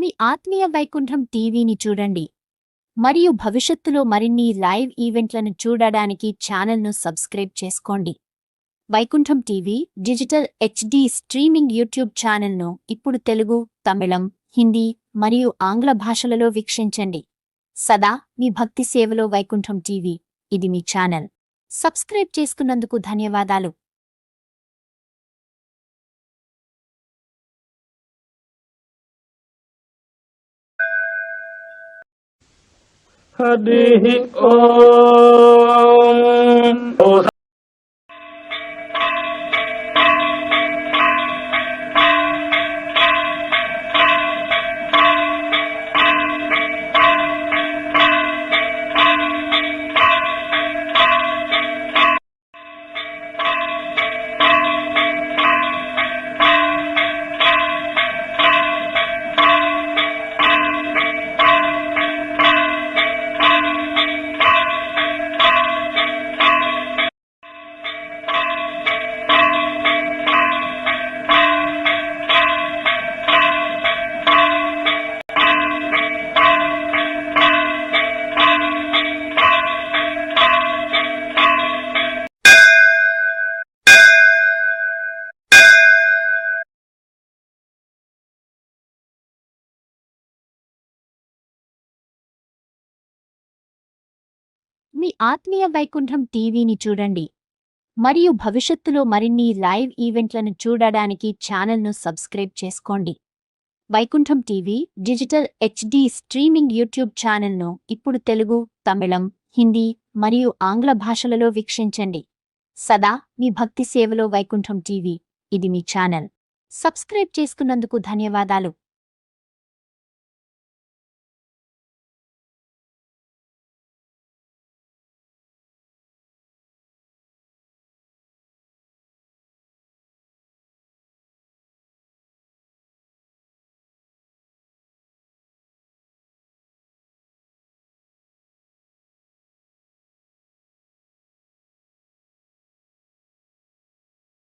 మీ ఆత్మీయ వైకుంఠం టీవీని చూడండి. మరియు భవిష్యత్తులో మరిన్ని లైవ్ ఈవెంట్లను చూడడానికి ఛానల్ను సబ్స్క్రైబ్ చేసుకోండి. Vaikuntham TV digital HD streaming YouTube ఛానల్ను ఇప్పుడు తెలుగు తమిళం హిందీ మరియు ఆంగ్ల భాషలలో వీక్షించండి. సదా మీ భక్తి సేవలో వైకుంఠం టీవీ. ఇది మీ ఛానల్. సబ్స్క్రైబ్ చేసుకున్నందుకు ధన్యవాదాలు. Hadi Om. మీ ఆత్మీయ వైకుంఠం టీవీని చూడండి. మరియు భవిష్యత్తులో మరిన్ని లైవ్ ఈవెంట్లను చూడడానికి ఛానల్ను సబ్స్క్రైబ్ చేసుకోండి. Vaikuntham TV digital HD streaming YouTube ఛానల్ను ఇప్పుడు తెలుగు తమిళం హిందీ మరియు ఆంగ్ల భాషలలో వీక్షించండి. సదా మీ భక్తి సేవలో వైకుంఠం టీవీ. ఇది మీ ఛానల్. సబ్స్క్రైబ్ చేసుకున్నందుకు ధన్యవాదాలు.